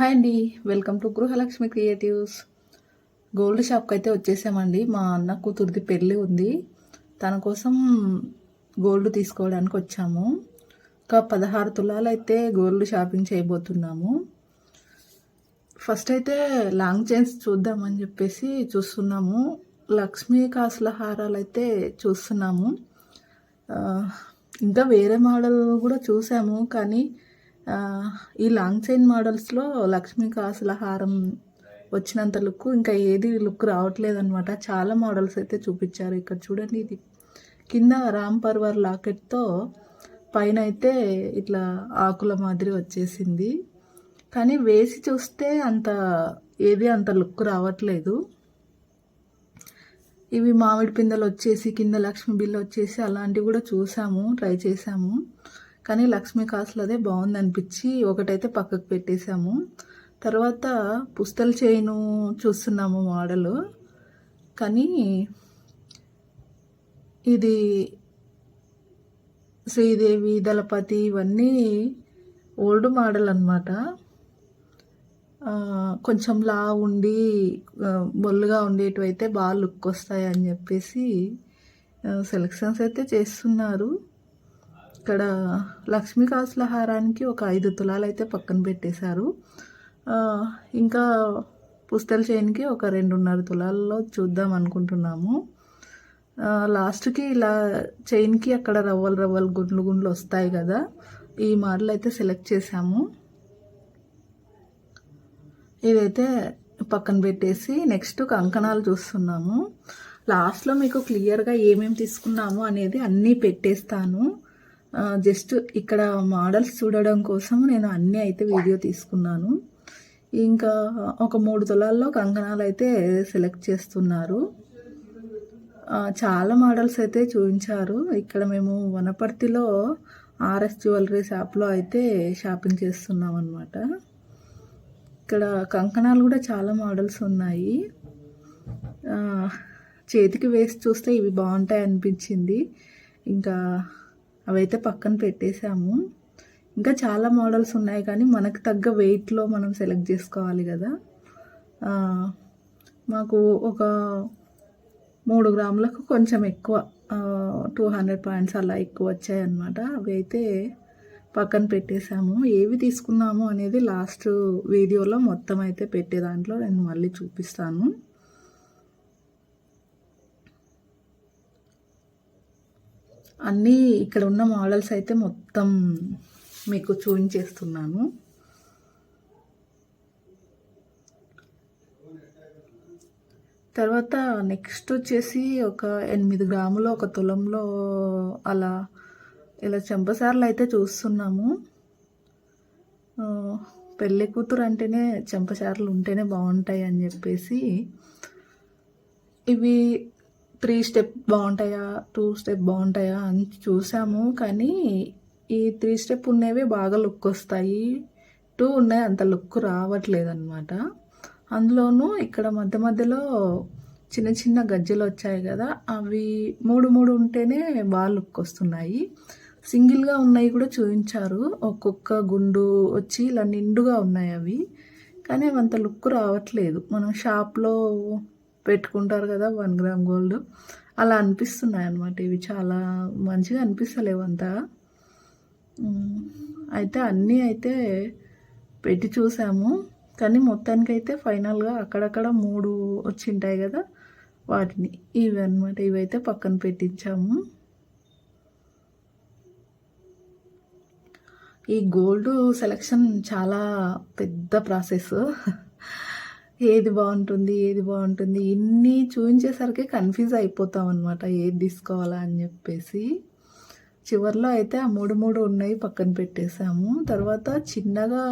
Hi అండి. Welcome to Gruhalakshmi creatives. Gold షాప్కి అయితే వచ్చేసామండి. మా అన్న కూతురిది పెళ్ళి ఉంది. తన కోసం గోల్డ్ తీసుకోవడానికి వచ్చాము. ఒక పదహారు తులాలు అయితే గోల్డ్ షాపింగ్ చేయబోతున్నాము. ఫస్ట్ అయితే లాంగ్ చైన్స్ చూద్దామని చెప్పేసి చూస్తున్నాము. లక్ష్మీ కాసుల హారాలు అయితే చూస్తున్నాము. ఇంకా వేరే మోడల్ కూడా చూసాము. కానీ ఈ లాంగ్ చైన్ మోడల్స్లో లక్ష్మీ కాసుల హారం వచ్చినంత లుక్ ఇంకా ఏది లుక్ రావట్లేదు అనమాట చాలా మోడల్స్ అయితే చూపించారు ఇక్కడ చూడండి ఇది. కింద రామ్ పర్వర్ లాకెట్తో పైన అయితే ఇట్లా ఆకుల మాదిరి వచ్చేసింది. కానీ వేసి చూస్తే అంత ఏది అంత లుక్ రావట్లేదు. ఇవి మామిడి పిందెలు వచ్చేసి కింద లక్ష్మీ బిల్లు వచ్చేసి అలాంటివి కూడా చూసాము ట్రై చేసాము. కానీ లక్ష్మీ కాసులు అదే బాగుంది అనిపించి ఒకటైతే పక్కకు పెట్టేశాము. తర్వాత పుస్తల చైను చూస్తున్నాము మోడల్. కానీ ఇది శ్రీదేవి దళపతి ఇవన్నీ ఓల్డ్ మోడల్ అనమాట కొంచెం లా ఉండి బొల్లుగా ఉండేటివైతే బాగా లుక్ వస్తాయి అని చెప్పేసి సెలెక్షన్స్ అయితే చేస్తున్నారు. ఇక్కడ లక్ష్మీ కాసుల హారానికి ఒక ఐదు తులాలు అయితే పక్కన పెట్టేశారు. ఇంకా పుస్తల చైన్కి ఒక రెండున్నర తులాల్లో చూద్దాం అనుకుంటున్నాము. లాస్ట్కి ఇలా చైన్కి అక్కడ రవ్వలు రవ్వలు గుండ్లు గుండ్లు వస్తాయి కదా ఈ మోడల్ అయితే సెలెక్ట్ చేసాము ఇదైతే పక్కన పెట్టేసి నెక్స్ట్ కంకణాలు చూస్తున్నాము. లాస్ట్లో మీకు క్లియర్గా ఏమేమి తీసుకున్నాము అనేది అన్నీ పెట్టేస్తాను. జస్ట్ ఇక్కడ మోడల్స్ చూడడం కోసం నేను అన్నీ అయితే వీడియో తీసుకున్నాను. ఇంకా ఒక మూడు తులాల్లో కంకణాలు అయితే సెలెక్ట్ చేస్తున్నారు. చాలా మోడల్స్ అయితే చూపించారు. ఇక్కడ మేము వనపర్తిలో ఆర్ఎస్ జ్యువెలరీ షాప్లో అయితే షాపింగ్ చేస్తున్నాం అనమాట ఇక్కడ కంకణాలు కూడా చాలా మోడల్స్ ఉన్నాయి. చేతికి వేసి చూస్తే ఇవి బాగుంటాయి అనిపించింది. ఇంకా అవైతే పక్కన పెట్టేశాము. ఇంకా చాలా మోడల్స్ ఉన్నాయి కానీ మనకు తగ్గ వెయిట్లో మనం సెలెక్ట్ చేసుకోవాలి కదా. మాకు ఒక మూడు గ్రాములకు కొంచెం ఎక్కువ టూ హండ్రెడ్ పాయింట్స్ అలా ఎక్కువ వచ్చాయి అన్నమాట. అవి అయితే పక్కన పెట్టేశాము. ఏవి తీసుకున్నాము అనేది లాస్ట్ వీడియోలో మొత్తం అయితే పెట్టే దాంట్లో నేను మళ్ళీ చూపిస్తాను. అన్నీ ఇక్కడ ఉన్న మోడల్స్ అయితే మొత్తం మీకు చూపించేస్తున్నాను. తర్వాత నెక్స్ట్ వచ్చేసి ఒక ఎనిమిది గ్రాములు ఒక తులంలో అలా ఇలా చెంపసార్లు అయితే చూస్తున్నాము. పెళ్ళి కూతురు అంటేనే చెంపసార్లు ఉంటేనే బాగుంటాయి అని చెప్పేసి ఇవి త్రీ స్టెప్ బాగుంటాయా టూ స్టెప్ బాగుంటాయా అని చూసాము. కానీ ఈ త్రీ స్టెప్ ఉన్నవి బాగా లుక్ వస్తాయి. టూ ఉన్నాయి అంత లుక్ రావట్లేదు అనమాట అందులోనూ ఇక్కడ మధ్య మధ్యలో చిన్న చిన్న గజ్జలు వచ్చాయి కదా అవి మూడు మూడు ఉంటేనే బాగా లుక్ వస్తున్నాయి. సింగిల్గా ఉన్నాయి కూడా చూపించారు. ఒక్కొక్క గుండు వచ్చి ఇలా నిండుగా ఉన్నాయి అవి. కానీ అవి అంత లుక్ రావట్లేదు. మనం షాప్లో పెట్టుకుంటారు కదా వన్ గ్రామ్ గోల్డ్. అలా అనిపిస్తున్నాయి అన్నమాట ఇవి. చాలా మంచిగా అనిపిస్తలేవు అంతా. అయితే అన్నీ అయితే పెట్టి చూసాము. కానీ మొత్తానికి అయితే ఫైనల్గా అక్కడక్కడ మూడు వచ్చింటాయి కదా వాటిని. ఇవి అనమాట ఇవైతే పక్కన పెట్టించాము. ఈ గోల్డ్ సెలెక్షన్ చాలా పెద్ద ప్రాసెస్. ఏది బాగుంటుంది ఏది బాగుంటుంది ఇన్ని చూపించేసరికి కన్ఫ్యూజ్ అయిపోతాం అనమాట ఏది తీసుకోవాలా అని చెప్పేసి. చివర్లో అయితే ఆ మూడు మూడు ఉన్నాయి పక్కన పెట్టేసాము తర్వాత చిన్నగా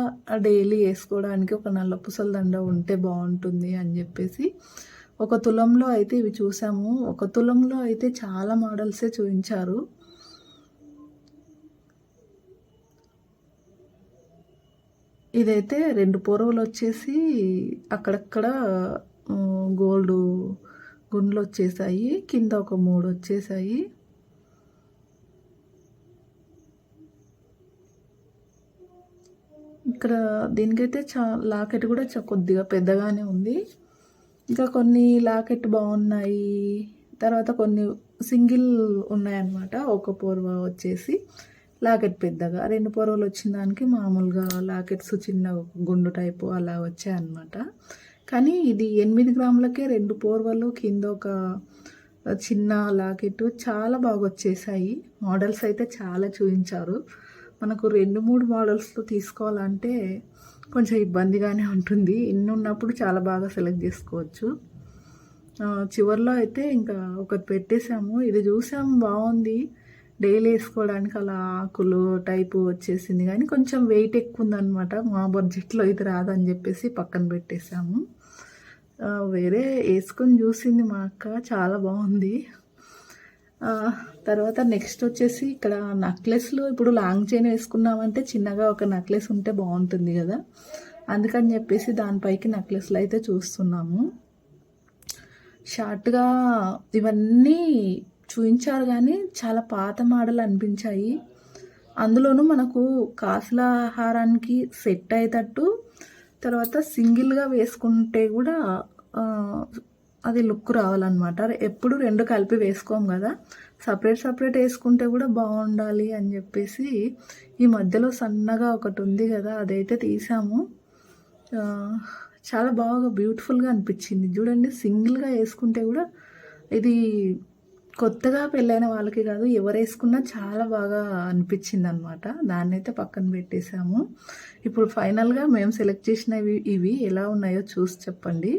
డైలీ వేసుకోవడానికి ఒక నల్ల పుసల దండ ఉంటే బాగుంటుంది అని చెప్పేసి. ఒక తులంలో అయితే ఇవి చూసాము. ఒక తులంలో అయితే చాలా మోడల్సే చూపించారు ఇదైతే రెండు పొరవులు వచ్చేసి అక్కడక్కడ గోల్డ్ గుండ్లు వచ్చేసాయి కింద ఒక మూడు వచ్చేసాయి. ఇక్కడ దీనికైతే చా లాకెట్ కూడా చ- కొద్దిగా పెద్దగానే ఉంది. ఇంకా కొన్ని లాకెట్ బాగున్నాయి. తర్వాత కొన్ని సింగిల్ ఉన్నాయన్నమాట ఒక పోర్వ వచ్చేసి. లాకెట్ పెద్దగా. రెండు పొరవలు వచ్చిన దానికి మామూలుగా లాకెట్స్ చిన్న గుండు టైపు అలా వచ్చాయన్నమాట కానీ ఇది ఎనిమిది గ్రాములకే రెండు పోర్వలు కింద ఒక చిన్న లాకెట్ చాలా బాగా వచ్చేసాయి. మోడల్స్ అయితే చాలా చూపించారు. మనకు రెండు మూడు మోడల్స్లో తీసుకోవాలంటే కొంచెం ఇబ్బందిగానే ఉంటుంది. ఎన్ని ఉన్నప్పుడు చాలా బాగా సెలెక్ట్ చేసుకోవచ్చు. చివరిలో చివర్లో అయితే ఇంకా ఒకటి పెట్టేశాము. ఇది చూసాము బాగుంది. డైలీ వేసుకోవడానికి అలా ఆకులు టైపు వచ్చేసింది. కానీ కొంచెం వెయిట్ ఎక్కువ ఉందనమాట మా బడ్జెట్లో ఇది రాదని చెప్పేసి పక్కన పెట్టేసాము వేరే వేసుకొని చూసింది మా అక్క. చాలా బాగుంది. తర్వాత నెక్స్ట్ వచ్చేసి ఇక్కడ నక్లెస్లు ఇప్పుడు లాంగ్ చైన్ వేసుకున్నామంటే చిన్నగా ఒక నక్లెస్ ఉంటే బాగుంటుంది కదా. అందుకని చెప్పేసి దానిపైకి నక్లెస్లు అయితే చూస్తున్నాము. షార్ట్గా ఇవన్నీ చూపించారు కానీ చాలా పాత మోడల్ అనిపించాయి. అందులోనూ మనకు కాసుల హారానికి సెట్ అయ్యేటట్టు తర్వాత సింగిల్గా వేసుకుంటే కూడా అది లుక్ రావాలన్నమాట. ఎప్పుడు రెండు కలిపి వేసుకోం కదా. సపరేట్ సపరేట్ వేసుకుంటే కూడా బాగుండాలి అని చెప్పేసి ఈ మధ్యలో సన్నగా ఒకటి ఉంది కదా అదైతే తీసాము. చాలా బాగా బ్యూటిఫుల్గా అనిపించింది. చూడండి సింగిల్గా వేసుకుంటే కూడా ఇది కొత్తగా పెళ్ళైన వాళ్ళకి కాదు ఎవరేసుకున్నా చాలా బాగా అనిపించింది అనమాట దాన్నైతే పక్కన పెట్టేశాము. ఇప్పుడు ఫైనల్గా మేము సెలెక్ట్ చేసినవి ఇవి ఎలా ఉన్నాయో చూసి చెప్పండి.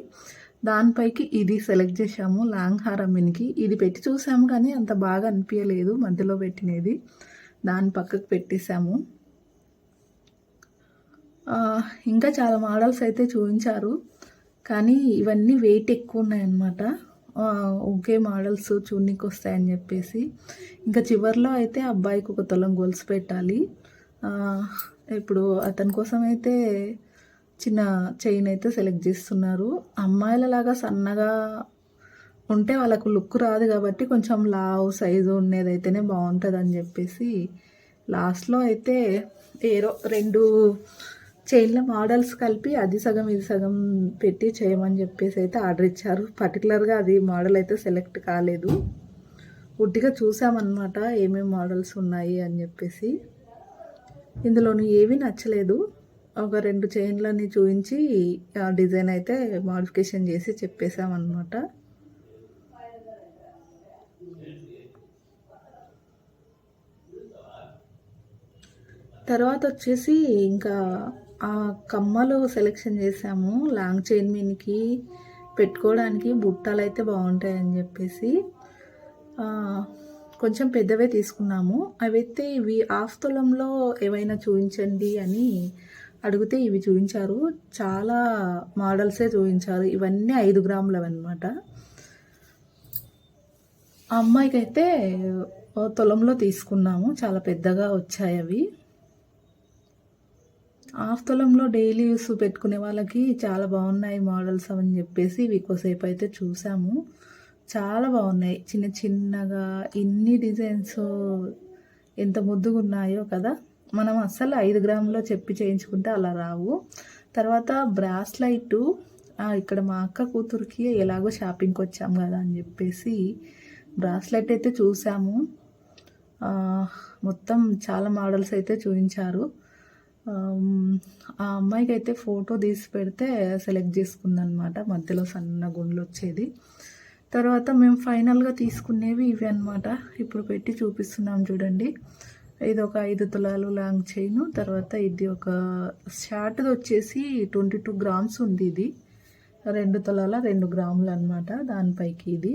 దానిపైకి ఇది సెలెక్ట్ చేసాము లాంగ్ హారం మినికి ఇది పెట్టి చూసాము కానీ అంత బాగా అనిపించలేదు మధ్యలో పెట్టినది. దాని పక్కకు పెట్టేశాము. ఇంకా చాలా మోడల్స్ అయితే చూపించారు. కానీ ఇవన్నీ వెయిట్ ఎక్కువ ఉన్నాయన్నమాట. ఒకే మోడల్స్ చూడనీకి వస్తాయని చెప్పేసి. ఇంకా చివర్లో అయితే అబ్బాయికి ఒక తొలం గొలుసు పెట్టాలి. ఇప్పుడు అతని కోసం అయితే చిన్న చైన్ అయితే సెలెక్ట్ చేస్తున్నారు. అమ్మాయిలలాగా సన్నగా ఉంటే వాళ్ళకు లుక్ రాదు కాబట్టి కొంచెం లావ్ సైజు ఉండేదైతేనే బాగుంటుంది అని చెప్పేసి. లాస్ట్లో అయితే ఏరో రెండు చైన్లో మోడల్స్ కలిపి అది సగం ఇది సగం పెట్టి చేయమని చెప్పేసి అయితే ఆర్డర్ ఇచ్చారు. పర్టికులర్గా అది మోడల్ అయితే సెలెక్ట్ కాలేదు. ఉట్టిగా చూసామన్నమాట ఏమేమి మోడల్స్ ఉన్నాయి అని చెప్పేసి. ఇందులోని ఏవి నచ్చలేదు. ఒక రెండు చైన్లని చూపించి ఆ డిజైన్ అయితే మాడిఫికేషన్ చేసి చెప్పేసామన్నమాట తర్వాత వచ్చేసి ఇంకా కమ్మలు సెలెక్షన్ చేసాము లాంగ్ చైన్ మీనికి పెట్టుకోవడానికి బుట్టలు అయితే బాగుంటాయని చెప్పేసి కొంచెం పెద్దవే తీసుకున్నాము. అవైతే ఇవి హాఫ్ తులంలో ఏవైనా చూపించండి అని అడిగితే ఇవి చూపించారు. చాలా మోడల్సే చూపించారు. ఇవన్నీ ఐదు గ్రాములవి అనమాట అమ్మాయికైతే అమ్మాయికి అయితే ఓ తులంలో తీసుకున్నాము. చాలా పెద్దగా వచ్చాయి అవి. హాఫ్ తులంలో డైలీ యూస్ పెట్టుకునే వాళ్ళకి చాలా బాగున్నాయి మోడల్స్ అని చెప్పేసి ఇవి ఎక్కువసేపు అయితే చూసాము. చాలా బాగున్నాయి. చిన్న చిన్నగా ఇన్ని డిజైన్స్ ఎంత ముద్దుగా ఉన్నాయో కదా. మనం అస్సలు ఐదు గ్రాములో చెప్పి చేయించుకుంటే అలా రావు. తర్వాత బ్రాస్లైట్ ఇక్కడ మా అక్క కూతురికి ఎలాగో షాపింగ్కి వచ్చాము కదా అని చెప్పేసి బ్రాస్లైట్ అయితే చూసాము. మొత్తం చాలా మోడల్స్ అయితే చూపించారు. ఆ అమ్మాయికి అయితే ఫోటో తీసి పెడితే సెలెక్ట్ చేసుకుందనమాట మధ్యలో సన్న గుండ్లు వచ్చేది. తర్వాత మేము ఫైనల్గా తీసుకునేవి ఇవి అన్నమాట. ఇప్పుడు పెట్టి చూపిస్తున్నాం చూడండి. ఇది ఒక ఐదు తులాలు లాంగ్ చైన్. తర్వాత ఇది ఒక షార్ట్ది వచ్చేసి ట్వంటీ టూ గ్రామ్స్ ఉంది ఇది. రెండు తులాల రెండు గ్రాములు అనమాట దానిపైకి ఇది.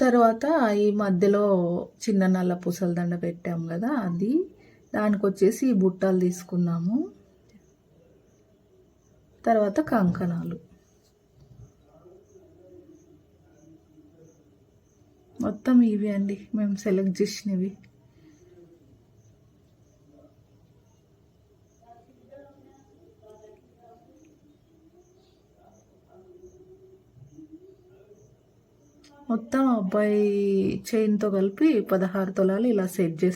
తర్వాత ఈ మధ్యలో చిన్న నల్ల పూసల దండ పెట్టాం కదా అది. దానికి వచ్చేసి ఈ బుట్టాలు తీసుకున్నాము. తర్వాత కంకణాలు. మొత్తం ఇవి అండి మేము సెలెక్ట్ చేసినవి. మొత్తం అబ్బాయి చైన్తో కలిపి పదహారు తొలాలు ఇలా సెట్ చేసి